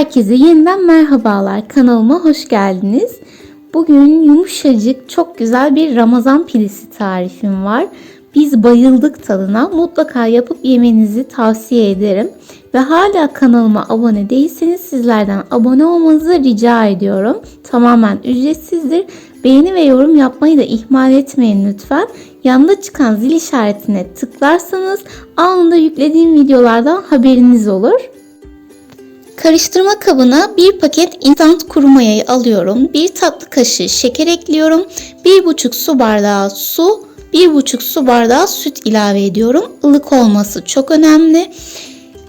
Herkese yeniden merhabalar. Kanalıma hoş geldiniz. Bugün yumuşacık, çok güzel bir Ramazan pidesi tarifim var. Biz bayıldık tadına. Mutlaka yapıp yemenizi tavsiye ederim. Ve hala kanalıma abone değilseniz sizlerden abone olmanızı rica ediyorum. Tamamen ücretsizdir. Beğeni ve yorum yapmayı da ihmal etmeyin lütfen. Yanında çıkan zil işaretine tıklarsanız anında yüklediğim videolardan haberiniz olur. Karıştırma kabına bir paket instant kuru mayayı alıyorum. Bir tatlı kaşığı şeker ekliyorum. 1,5 su bardağı su, 1,5 su bardağı süt ilave ediyorum. Ilık olması çok önemli.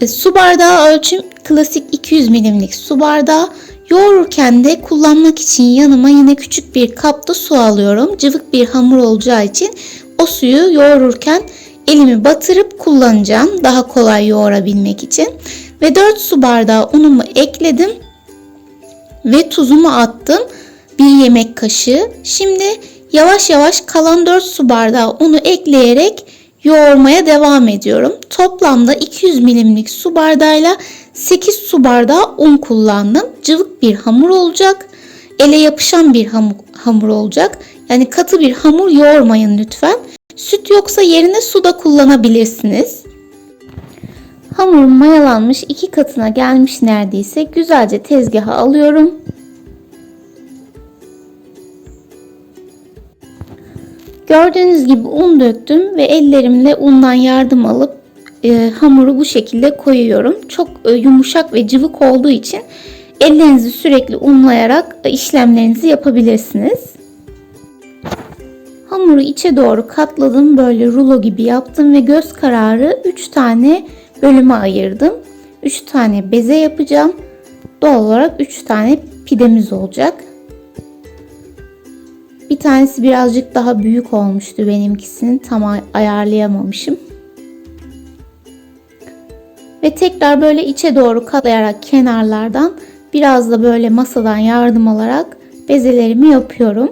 E, su bardağı ölçüm klasik 200 milimlik su bardağı. Yoğururken de kullanmak için yanıma yine küçük bir kapta su alıyorum. Cıvık bir hamur olacağı için o suyu yoğururken elimi batırıp kullanacağım. Daha kolay yoğurabilmek için. Ve 4 su bardağı unumu ekledim. Ve tuzumu attım. Bir yemek kaşığı. Şimdi yavaş yavaş kalan 4 su bardağı unu ekleyerek yoğurmaya devam ediyorum. Toplamda 200 milimlik su bardağıyla 8 su bardağı un kullandım. Cıvık bir hamur olacak. Ele yapışan bir hamur, hamur olacak. Yani katı bir hamur yoğurmayın lütfen. Süt yoksa yerine su da kullanabilirsiniz. Hamurum mayalanmış iki katına gelmiş neredeyse. Güzelce tezgaha alıyorum. Gördüğünüz gibi un döktüm ve ellerimle undan yardım alıp e, hamuru bu şekilde koyuyorum. Çok e, yumuşak ve cıvık olduğu için ellerinizi sürekli unlayarak e, işlemlerinizi yapabilirsiniz. Hamuru içe doğru katladım. Böyle rulo gibi yaptım ve göz kararı 3 tane bölüme ayırdım. 3 tane beze yapacağım. Doğal olarak 3 tane pidemiz olacak. Bir tanesi birazcık daha büyük olmuştu benimkisini. Tam ayarlayamamışım. Ve tekrar böyle içe doğru katlayarak kenarlardan biraz da böyle masadan yardım alarak bezelerimi yapıyorum.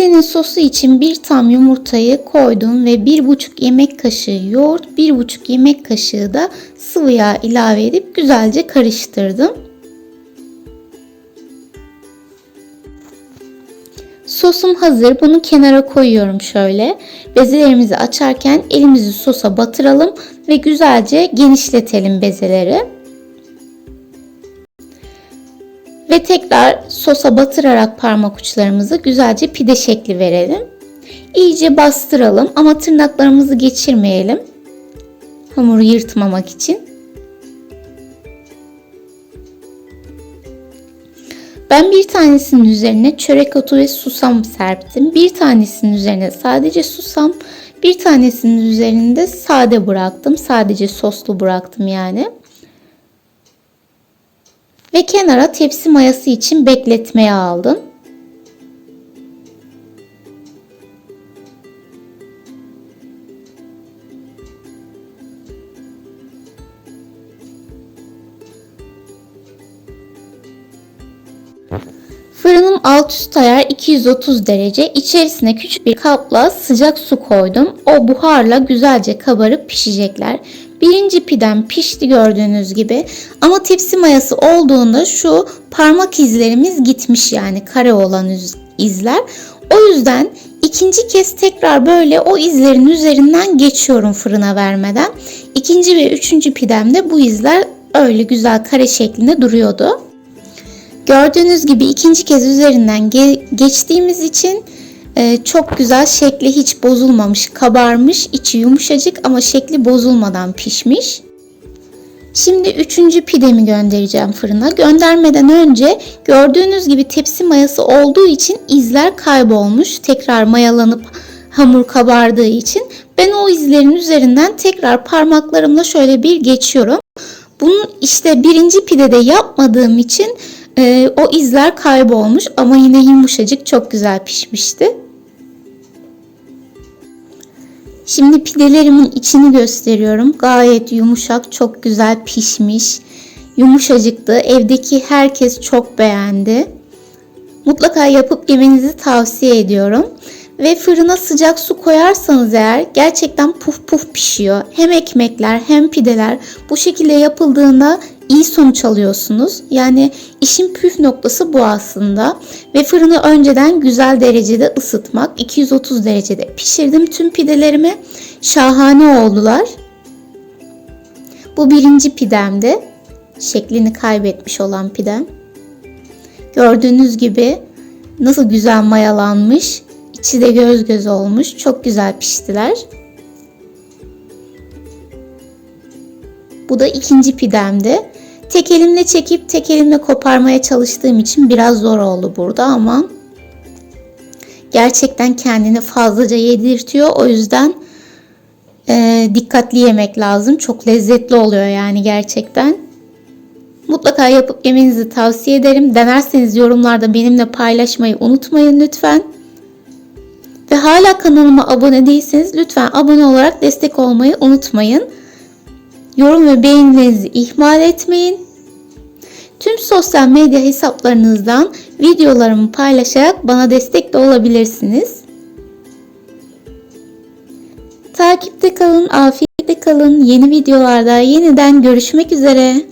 Pidenin sosu için bir tam yumurtayı koydum ve bir buçuk yemek kaşığı yoğurt, bir buçuk yemek kaşığı da sıvı yağ ilave edip güzelce karıştırdım. Sosum hazır. Bunu kenara koyuyorum şöyle. Bezelerimizi açarken elimizi sosa batıralım ve güzelce genişletelim bezeleri. Ve tekrar sosa batırarak parmak uçlarımızı güzelce pide şekli verelim. İyice bastıralım ama tırnaklarımızı geçirmeyelim. Hamuru yırtmamak için. Ben bir tanesinin üzerine çörek otu ve susam serptim. Bir tanesinin üzerine sadece susam, bir tanesinin üzerinde sade bıraktım. Sadece soslu bıraktım yani. Ve kenara tepsi mayası için bekletmeye aldım. Fırınım alt üst ayar 230 derece. İçerisine küçük bir kapla sıcak su koydum. O buharla güzelce kabarıp pişecekler. Birinci pidem pişti gördüğünüz gibi. Ama tepsi mayası olduğunda şu parmak izlerimiz gitmiş yani kare olan izler. O yüzden ikinci kez tekrar böyle o izlerin üzerinden geçiyorum fırına vermeden. İkinci ve üçüncü pidemde bu izler öyle güzel kare şeklinde duruyordu. Gördüğünüz gibi ikinci kez üzerinden ge geçtiğimiz için e, çok güzel şekli hiç bozulmamış, kabarmış, içi yumuşacık ama şekli bozulmadan pişmiş. Şimdi üçüncü pidemi göndereceğim fırına. Göndermeden önce gördüğünüz gibi tepsi mayası olduğu için izler kaybolmuş. Tekrar mayalanıp hamur kabardığı için ben o izlerin üzerinden tekrar parmaklarımla şöyle bir geçiyorum. Bunu işte birinci pidede yapmadığım için e, o izler kaybolmuş ama yine yumuşacık çok güzel pişmişti. Şimdi pidelerimin içini gösteriyorum. Gayet yumuşak, çok güzel pişmiş. Yumuşacıktı. Evdeki herkes çok beğendi. Mutlaka yapıp yemenizi tavsiye ediyorum. Ve fırına sıcak su koyarsanız eğer gerçekten puf puf pişiyor. Hem ekmekler hem pideler bu şekilde yapıldığında iyi sonuç alıyorsunuz. Yani işin püf noktası bu aslında. Ve fırını önceden güzel derecede ısıtmak. 230 derecede pişirdim tüm pidelerimi. Şahane oldular. Bu birinci pidemdi. Şeklini kaybetmiş olan pidem. Gördüğünüz gibi nasıl güzel mayalanmış. İçi de göz göz olmuş. Çok güzel piştiler. Bu da ikinci pidemdi. Tek elimle çekip tek elimle koparmaya çalıştığım için biraz zor oldu burada ama gerçekten kendini fazlaca yedirtiyor. O yüzden e, dikkatli yemek lazım. Çok lezzetli oluyor yani gerçekten. Mutlaka yapıp yemenizi tavsiye ederim. Denerseniz yorumlarda benimle paylaşmayı unutmayın lütfen. Ve hala kanalıma abone değilseniz lütfen abone olarak destek olmayı unutmayın. Yorum ve beğenilerinizi ihmal etmeyin. Tüm sosyal medya hesaplarınızdan videolarımı paylaşarak bana destek de olabilirsiniz. Takipte kalın, afiyetle kalın. Yeni videolarda yeniden görüşmek üzere.